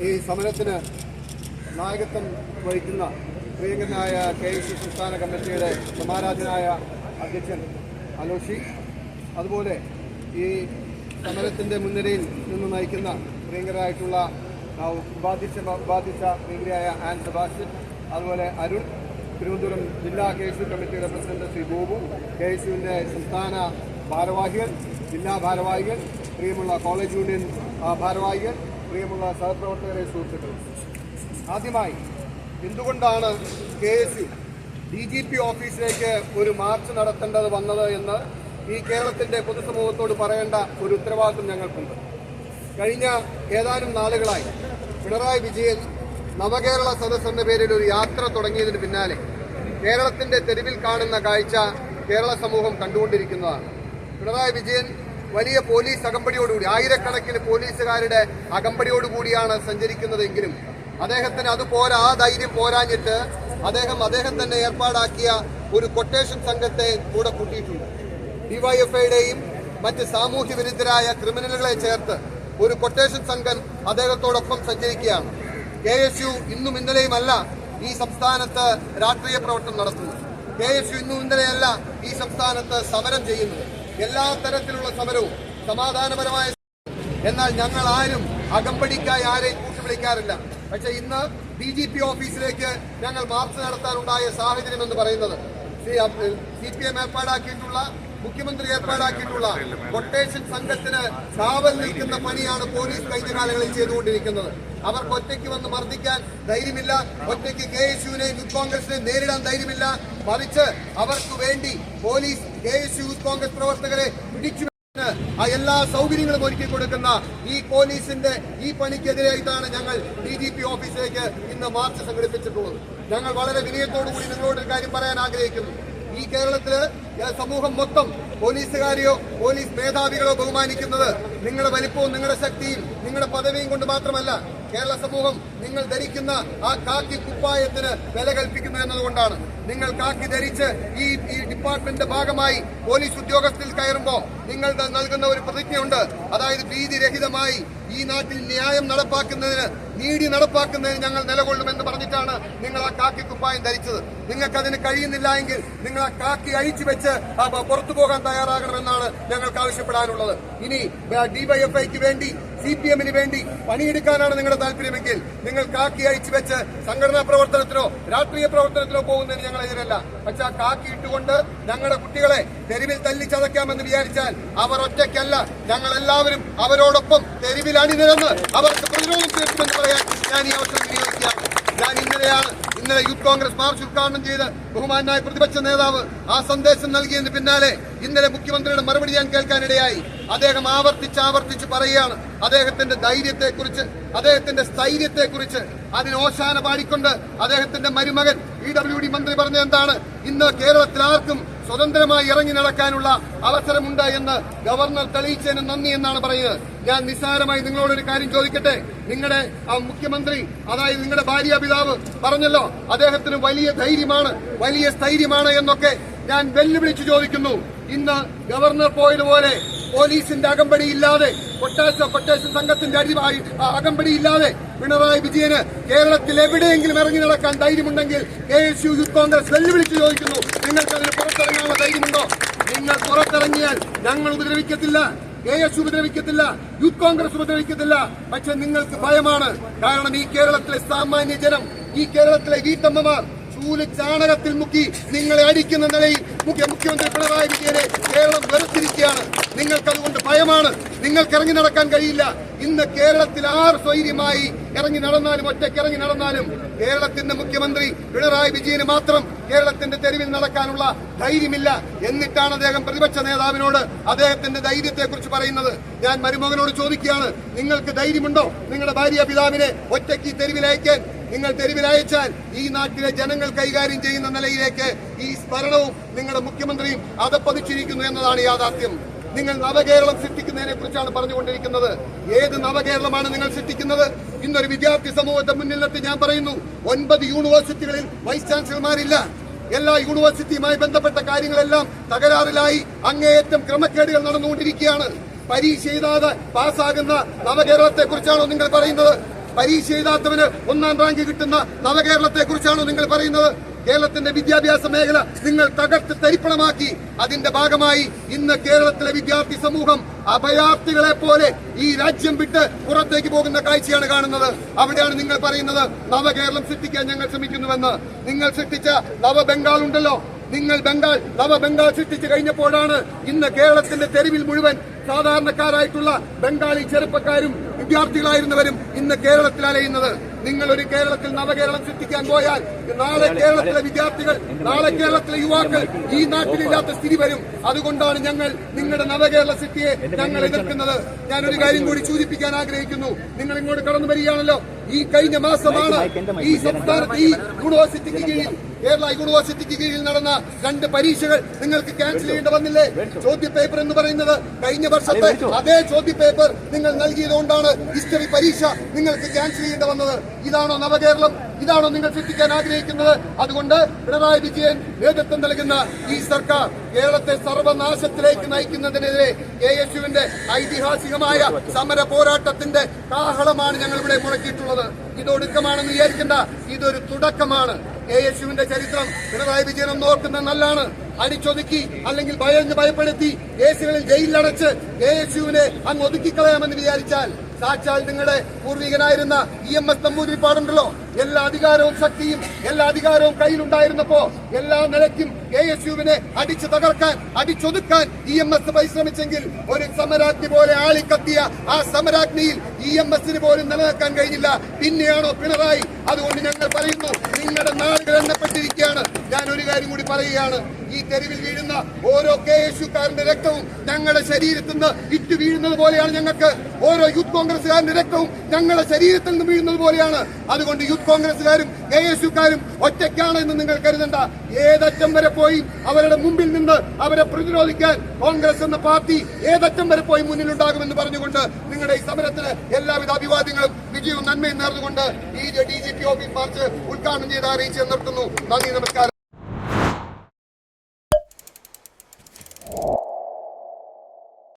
ഈ സമരത്തിന് നായകത്വം വഹിക്കുന്ന പ്രിയങ്കനായ കെ എസ് സംസ്ഥാന കമ്മിറ്റിയുടെ സമാരാധനായ അധ്യക്ഷൻ അലോഷി അതുപോലെ ഈ സമരത്തിന്റെ മുൻനിരയിൽ നിന്ന് നയിക്കുന്ന പ്രിയങ്കരായിട്ടുള്ള ഉപാധിച്ച ഉപാധ്യക്ഷ പ്രിയങ്കരായ ആൻ സെബാസ്റ്റ്യൻ അതുപോലെ അരുൺ തിരുവനന്തപുരം ജില്ലാ കെ കമ്മിറ്റിയുടെ പ്രസിഡന്റ് ശ്രീ ബോബു കെ സംസ്ഥാന ഭാരവാഹികൾ ജില്ലാ ഭാരവാഹികൾ പ്രിയമുള്ള കോളേജ് യൂണിയൻ ഭാരവാഹികൾ പ്രിയമുള്ള സഹപ്രവർത്തകരെ സുഹൃത്തുക്കൾ ആദ്യമായി എന്തുകൊണ്ടാണ് K S U D G P ഓഫീസിലേക്ക് ഒരു മാർച്ച് നടത്തേണ്ടത് വന്നത് എന്ന് ഈ കേരളത്തിന്റെ പൊതുസമൂഹത്തോട് പറയേണ്ട ഒരു ഉത്തരവാദിത്വം ഞങ്ങൾക്കുണ്ട്. കഴിഞ്ഞ ഏതാനും നാളുകളായി പിണറായി വിജയൻ നവകേരള സദസ് എന്ന പേരിൽ ഒരു യാത്ര തുടങ്ങിയതിന് പിന്നാലെ കേരളത്തിന്റെ തെരുവിൽ കാണുന്ന കാഴ്ച കേരള സമൂഹം കണ്ടുകൊണ്ടിരിക്കുന്നതാണ്. പിണറായി വിജയൻ വലിയ പോലീസ് അകമ്പടിയോടുകൂടി ആയിരക്കണക്കിന് പോലീസുകാരുടെ അകമ്പടിയോടുകൂടിയാണ് സഞ്ചരിക്കുന്നതെങ്കിലും അദ്ദേഹത്തിന് അത് പോരാ ആ ധൈര്യം പോരാഞ്ഞിട്ട് അദ്ദേഹം അദ്ദേഹം തന്നെ ഏർപ്പാടാക്കിയ ഒരു കൊട്ടേഷൻ സംഘത്തെ കൂടെ കൂട്ടിയിട്ടുണ്ട്. ഡിവൈഎഫ്ഐയുടെയും മറ്റ് സാമൂഹ്യ വിരുദ്ധരായ ക്രിമിനലുകളെ ചേർത്ത് ഒരു കൊട്ടേഷൻ സംഘം അദ്ദേഹത്തോടൊപ്പം സഞ്ചരിക്കുകയാണ്. കെ എസ് യു ഇന്നും ഇന്നലെയുമല്ല ഈ സംസ്ഥാനത്ത് രാഷ്ട്രീയ പ്രവർത്തനം നടത്തുന്നത്. കെ എസ് യു ഇന്നും ഇന്നലെയല്ല ഈ സംസ്ഥാനത്ത് സമരം ചെയ്യുന്നത്. എല്ലാ തരത്തിലുള്ള സമരവും സമാധാനപരമായ എന്നാൽ ഞങ്ങൾ ആരും അകമ്പടിക്കായി ആരെയും കൂട്ടുവിളിക്കാറില്ല. പക്ഷെ ഇന്ന് ഡി ജി പി ഓഫീസിലേക്ക് ഞങ്ങൾ മാർച്ച് നടത്താനുണ്ടായ സാഹചര്യം എന്ന് പറയുന്നത്. സി പി എം ഏർപ്പാടാക്കിയിട്ടുള്ള മുഖ്യമന്ത്രി ഏർപ്പാടാക്കിയിട്ടുള്ള കൊട്ടേഷൻ സംഘത്തിന് കാവൽ നിൽക്കുന്ന പണിയാണ് പോലീസ് കഴിഞ്ഞ കാലങ്ങളിൽ ചെയ്തുകൊണ്ടിരിക്കുന്നത്. അവർക്ക് ഒറ്റയ്ക്ക് വന്ന് മർദ്ദിക്കാൻ ധൈര്യമില്ല. ഒറ്റയ്ക്ക് കെ എസ് യുവിനെയും യൂത്ത് കോൺഗ്രസിനെയും നേരിടാൻ ധൈര്യമില്ല. മറിച്ച് അവർക്ക് വേണ്ടി police K S youth Congress പ്രവർത്തകരെ പിടിച്ചു ആ എല്ലാ സൗകര്യങ്ങളും ഒരുക്കി കൊടുക്കുന്ന ഈ പോലീസിന്റെ ഈ പണിക്കെതിരായിട്ടാണ് ഞങ്ങൾ ഡി ജി പി ഓഫീസിലേക്ക് ഇന്ന് മാർച്ച് സംഘടിപ്പിച്ചിട്ടുള്ളത്. ഞങ്ങൾ വളരെ വിനയത്തോടു കൂടി നിങ്ങളോട് ഒരു കാര്യം പറയാൻ ആഗ്രഹിക്കുന്നു. ഈ കേരളത്തിൽ സമൂഹം മൊത്തം പോലീസുകാരെയോ പോലീസ് മേധാവികളോ ബഹുമാനിക്കുന്നത് നിങ്ങളുടെ വലിപ്പവും നിങ്ങളുടെ ശക്തിയും നിങ്ങളുടെ പദവിയും കൊണ്ട് മാത്രമല്ല കേരള സമൂഹം നിങ്ങൾ ധരിക്കുന്ന ആ കാക്കി കുപ്പായത്തിന് വില കൽപ്പിക്കുന്നു എന്നതുകൊണ്ടാണ്. നിങ്ങൾ കാക്കി ധരിച്ച് ഈ ഈ ഡിപ്പാർട്ട്മെന്റിന്റെ ഭാഗമായി പോലീസ് ഉദ്യോഗസ്ഥരിൽ കയറുമ്പോൾ നിങ്ങൾ നൽകുന്ന ഒരു പ്രതിജ്ഞയുണ്ട്. അതായത് ഭീതിരഹിതമായി ഈ നാട്ടിൽ ന്യായം നടപ്പാക്കുന്നതിന് നീതി നടപ്പാക്കുന്നതിന് ഞങ്ങൾ നിലകൊള്ളുമെന്ന് പറഞ്ഞിട്ടാണ് നിങ്ങൾ ആ കാക്കി കുപ്പായം ധരിച്ചത്. നിങ്ങൾക്ക് അതിന് കഴിയുന്നില്ല എങ്കിൽ നിങ്ങൾ ആ കാക്കി അഴിച്ചു വെച്ച് പുറത്തു പോകാൻ തയ്യാറാകണമെന്നാണ് ഞങ്ങൾക്ക് ആവശ്യപ്പെടാനുള്ളത്. ഇനി ഡിവൈഎഫ്ഐക്ക് വേണ്ടി സി പി എമ്മിന് വേണ്ടി പണിയെടുക്കാനാണ് നിങ്ങളുടെ താല്പര്യമെങ്കിൽ നിങ്ങൾ കാക്കി അഴിച്ചു വെച്ച് സംഘടനാ പ്രവർത്തനത്തിനോ രാഷ്ട്രീയ പ്രവർത്തനത്തിനോ പോകുന്നതിന് ഞങ്ങൾ എതിരല്ല. പക്ഷെ ആ കാക്കി ഇട്ടുകൊണ്ട് ഞങ്ങളുടെ കുട്ടികളെ തെരുവിൽ തല്ലി ചതയ്ക്കാമെന്ന് വിചാരിച്ചാൽ അവർ ഒറ്റയ്ക്കല്ല. ഞങ്ങൾ എല്ലാവരും അവരോടൊപ്പം തെരുവിൽ അണിനിരന്ന് അവർക്ക് പ്രതിരോധം തീർക്കുമെന്ന് പറയാൻ ഞാൻ ഈ അവസരം വിനിയോഗിക്കുകയാണ്. ഞാൻ ഇന്നലെയാണ് ഇന്നലെ യൂത്ത് കോൺഗ്രസ് മാർച്ച് ഉദ്ഘാടനം ചെയ്ത് ബഹുമാനായ പ്രതിപക്ഷ നേതാവ് ആ സന്ദേശം നൽകിയതിന് പിന്നാലെ ഇന്നലെ മുഖ്യമന്ത്രിയുടെ മറുപടി ഞാൻ കേൾക്കാനിടയായി. അദ്ദേഹം ആവർത്തിച്ച് ആവർത്തിച്ച് പറയുകയാണ്. അദ്ദേഹത്തിന്റെ ധൈര്യത്തെക്കുറിച്ച് അദ്ദേഹത്തിന്റെ സ്ഥൈര്യത്തെക്കുറിച്ച്. അതിന് ഓശാന പാടിക്കൊണ്ട് അദ്ദേഹത്തിന്റെ മരുമകൻ ഇ ഡബ്ല്യു ഡി മന്ത്രി പറഞ്ഞ എന്താണ്? ഇന്ന് കേരളത്തിൽ ആർക്കും സ്വതന്ത്രമായി ഇറങ്ങി നടക്കാനുള്ള അവസരമുണ്ട് എന്ന് ഗവർണർ തെളിയിച്ചതിന് നന്ദി എന്നാണ് പറയുന്നത്. ഞാൻ നിസ്സാരമായി നിങ്ങളോടൊരു കാര്യം ചോദിക്കട്ടെ? നിങ്ങളുടെ ആ മുഖ്യമന്ത്രി അതായത് നിങ്ങളുടെ ഭാര്യ പിതാവ് പറഞ്ഞല്ലോ അദ്ദേഹത്തിന് വലിയ ധൈര്യമാണ് വലിയ സ്ഥൈര്യമാണ് എന്നൊക്കെ ഞാൻ വെല്ലുവിളിച്ചു ചോദിക്കുന്നു. ഇന്ന് ഗവർണർ പോയതുപോലെ പോലീസിന്റെ അകമ്പടി ഇല്ലാതെ കൊട്ടാശ കൊട്ടേശ സംഘത്തിന്റെ അടി അകമ്പടി ഇല്ലാതെ പിണറായി വിജയന് കേരളത്തിൽ എവിടെയെങ്കിലും ഇറങ്ങി നടക്കാൻ ധൈര്യമുണ്ടെങ്കിൽ K S U youth Congress വെല്ലുവിളിച്ച് ചോദിക്കുന്നു. നിങ്ങൾക്ക് അതിന് പുറത്തിറങ്ങാനുള്ള ധൈര്യമുണ്ടോ? നിങ്ങൾ പുറത്തിറങ്ങിയാൽ ഞങ്ങൾ ഉപദ്രവിക്കത്തില്ല. കെ എസ് ഉപദ്രവിക്കത്തില്ല. യൂത്ത് കോൺഗ്രസ് ഉപദ്രവിക്കത്തില്ല. പക്ഷെ നിങ്ങൾക്ക് ഭയമാണ്. കാരണം ഈ കേരളത്തിലെ സാമാന്യ ജനം ഈ കേരളത്തിലെ വീട്ടമ്മമാർ ചൂൽ ചാണകത്തിൽ മുക്കി നിങ്ങളെ അടിക്കുന്ന നിലയിൽ മുഖ്യ മുഖ്യമന്ത്രി പിണറായി വിജയനെ കേരളം നിങ്ങൾക്ക് ഇറങ്ങി നടക്കാൻ കഴിയില്ല. ഇന്ന് കേരളത്തിൽ ആർ സ്വൈര്യമായി ഇറങ്ങി നടന്നാലും ഒറ്റയ്ക്ക് ഇറങ്ങി നടന്നാലും കേരളത്തിന്റെ മുഖ്യമന്ത്രി പിണറായി വിജയന് മാത്രം കേരളത്തിന്റെ തെരുവിൽ നടക്കാനുള്ള ധൈര്യമില്ല. എന്നിട്ടാണ് അദ്ദേഹം പ്രതിപക്ഷ നേതാവിനോട് അദ്ദേഹത്തിന്റെ ധൈര്യത്തെക്കുറിച്ച് പറയുന്നത്. ഞാൻ മരുമകനോട് ചോദിക്കുകയാണ് നിങ്ങൾക്ക് ധൈര്യമുണ്ടോ? നിങ്ങളുടെ ഭാര്യ പിതാവിനെ ഒറ്റയ്ക്ക് തെരുവിലയക്കാൻ നിങ്ങൾ തെരുവിലയച്ചാൽ ഈ നാട്ടിലെ ജനങ്ങൾ കൈകാര്യം ചെയ്യുന്ന നിലയിലേക്ക് ഈ സ്മരണവും നിങ്ങളുടെ മുഖ്യമന്ത്രിയും അതപ്പതിച്ചിരിക്കുന്നു എന്നതാണ് യാഥാർത്ഥ്യം. നിങ്ങൾ നവകേരളം സൃഷ്ടിക്കുന്നതിനെ കുറിച്ചാണ് പറഞ്ഞുകൊണ്ടിരിക്കുന്നത്. ഏത് നവകേരളമാണ് നിങ്ങൾ സൃഷ്ടിക്കുന്നത്? ഇന്നൊരു വിദ്യാർത്ഥി സമൂഹത്തെ മുന്നിൽ നിർത്തി ഞാൻ പറയുന്നു ഒൻപത് യൂണിവേഴ്സിറ്റികളിൽ വൈസ് ചാൻസലർമാരില്ല. എല്ലാ യൂണിവേഴ്സിറ്റിയുമായി ബന്ധപ്പെട്ട കാര്യങ്ങളെല്ലാം തകരാറിലായി അങ്ങേയറ്റം ക്രമക്കേടുകൾ നടന്നുകൊണ്ടിരിക്കുകയാണ്. പരീക്ഷ എഴുതാതെ പാസ്സാകുന്ന നവകേരളത്തെ കുറിച്ചാണോ നിങ്ങൾ പറയുന്നത്? പരീക്ഷ എഴുതാത്തവന് ഒന്നാം റാങ്ക് കിട്ടുന്ന നവകേരളത്തെ കുറിച്ചാണോ നിങ്ങൾ പറയുന്നത്? കേരളത്തിന്റെ വിദ്യാഭ്യാസ മേഖല നിങ്ങൾ തകർത്ത് തരിപ്പണമാക്കി. അതിന്റെ ഭാഗമായി ഇന്ന് കേരളത്തിലെ വിദ്യാർത്ഥി സമൂഹം അഭയാർത്ഥികളെ പോലെ ഈ രാജ്യം വിട്ട് പുറത്തേക്ക് പോകുന്ന കാഴ്ചയാണ് കാണുന്നത്. അവിടെയാണ് നിങ്ങൾ പറയുന്നത് നവകേരളം സൃഷ്ടിക്കാൻ ഞങ്ങൾ ശ്രമിക്കുന്നുവെന്ന്. നിങ്ങൾ സൃഷ്ടിച്ച നവബംഗാൾ ഉണ്ടല്ലോ. നിങ്ങൾ ബംഗാൾ നവ ബംഗാൾ സൃഷ്ടിച്ചു കഴിഞ്ഞപ്പോഴാണ് ഇന്ന് കേരളത്തിന്റെ തെരുവിൽ മുഴുവൻ സാധാരണക്കാരായിട്ടുള്ള ബംഗാളി ചെറുപ്പക്കാരും വിദ്യാർത്ഥികളായിരുന്നവരും ഇന്ന് കേരളത്തിൽ അലയുന്നത്. നിങ്ങൾ ഒരു കേരളത്തിൽ നവകേരളം സൃഷ്ടിക്കാൻ പോയാൽ നാളെ കേരളത്തിലെ വിദ്യാർത്ഥികൾ നാളെ കേരളത്തിലെ യുവാക്കൾ ഈ നാട്ടിലില്ലാത്ത സ്ഥിതി വരും. അതുകൊണ്ടാണ് ഞങ്ങൾ നിങ്ങളുടെ നവകേരള സിറ്റിയെ ഞങ്ങൾ എതിർക്കുന്നത്. ഞാൻ ഒരു കാര്യം കൂടി സൂചിപ്പിക്കാൻ ആഗ്രഹിക്കുന്നു. നിങ്ങൾ ഇങ്ങോട്ട് കടന്നു വരികയാണല്ലോ. ഈ കഴിഞ്ഞ മാസമാണ് ഈ സംസ്ഥാനത്ത് ഈ യൂണിവേഴ്സിറ്റിക്ക് കീഴിൽ കേരള യൂണിവേഴ്സിറ്റിക്ക് കീഴിൽ നടന്ന രണ്ട് പരീക്ഷകൾ നിങ്ങൾക്ക് ക്യാൻസൽ ചെയ്യേണ്ടി വന്നില്ലേ? ചോദ്യ പേപ്പർ എന്ന് പറയുന്നത് കഴിഞ്ഞ വർഷത്തെ അതേ ചോദ്യ പേപ്പർ നിങ്ങൾ നൽകിയതുകൊണ്ടാണ് ഹിസ്റ്ററി പരീക്ഷ നിങ്ങൾക്ക് ക്യാൻസൽ ചെയ്യേണ്ടി വന്നത്. ഇതാണോ നവകേരളം? ഇതാണോ നിങ്ങൾ സൃഷ്ടിക്കാൻ ആഗ്രഹിക്കുന്നത്? അതുകൊണ്ട് പിണറായി വിജയൻ നേതൃത്വം നൽകുന്ന ഈ സർക്കാർ കേരളത്തെ സർവനാശത്തിലേക്ക് നയിക്കുന്നതിനെതിരെ കെ എസ് യുവിന്റെ ഐതിഹാസികമായ സമര പോരാട്ടത്തിന്റെ കാഹളമാണ് ഞങ്ങൾ ഇവിടെ മുടക്കിയിട്ടുള്ളത് ഇത് ഒടുക്കമാണെന്ന് വിചാരിക്കേണ്ട. ഇതൊരു തുടക്കമാണ്. കെ എസ് യുവിന്റെ ചരിത്രം പിണറായി വിജയൻ ഒന്ന് ഓർക്കുന്നത് നല്ലതാണ് അടിച്ചൊതുക്കി അല്ലെങ്കിൽ ഭയന്ന് ഭയപ്പെടുത്തി കേസുകളിൽ ജയിലിലടച്ച് കെ എസ് യുവിനെ അങ്ങ് ഒതുക്കിക്കളയാമെന്ന് വിചാരിച്ചാൽ സാക്ഷാൽ നിങ്ങളുടെ പൂർവികനായിരുന്ന ഇ എം എസ് നമ്പൂതിരിപ്പാടുണ്ടല്ലോ എല്ലാ അധികാരവും ശക്തിയും എല്ലാ അധികാരവും കയ്യിലുണ്ടായിരുന്നപ്പോ എല്ലാ നിലയ്ക്കും കെ എസ് യുവിനെ അടിച്ചു തകർക്കാൻ അടിച്ചൊതുക്കാൻ ഇ എം എസ് പരിശ്രമിച്ചെങ്കിൽ ഒരു സമരാഗ്നി പോലെ ആളിക്കത്തിയ ആ സമരാഗ്നിയിൽ ഇ എം എസിന് പോലും നിലനിൽക്കാൻ കഴിഞ്ഞില്ല. പിന്നെയാണോ പിണറായി? അതുകൊണ്ട് ഞങ്ങൾ പറയുന്നു നിങ്ങളുടെ നാടുകൾ എണ്ണപ്പെട്ടിരിക്കുകയാണ്. ഞാൻ ഒരു കാര്യം കൂടി പറയുകയാണ്. ഈ തെരുവിൽ വീഴുന്ന ഓരോ കെ യേശുക്കാരന്റെ രക്തവും ഞങ്ങളുടെ ശരീരത്തിൽ നിന്ന് ഇറ്റ് വീഴുന്നത് പോലെയാണ് ഞങ്ങൾക്ക്. ഓരോ യൂത്ത് കോൺഗ്രസുകാരന്റെ രക്തവും ഞങ്ങളുടെ ശരീരത്തിൽ നിന്ന് വീഴുന്നത് പോലെയാണ്. അതുകൊണ്ട് യൂത്ത് കോൺഗ്രസുകാരും കെ യേശുക്കാരും ഒറ്റയ്ക്കാണ് എന്ന് നിങ്ങൾ കരുതണ്ട. ഏതറ്റം വരെ പോയി അവരുടെ മുമ്പിൽ നിന്ന് അവരെ പ്രതിരോധിക്കാൻ കോൺഗ്രസ് എന്ന പാർട്ടി ഏതറ്റം വരെ പോയി മുന്നിലുണ്ടാകുമെന്ന് പറഞ്ഞുകൊണ്ട് നിങ്ങളുടെ ഈ സമരത്തിന് എല്ലാവിധ അഭിവാദ്യങ്ങളും വിജയവും നന്മയും നേർന്നുകൊണ്ട് ഈ D G P office march ഉദ്ഘാടനം ചെയ്ത് അറിയിച്ച് നിർത്തുന്നു. നന്ദി നമസ്കാരം.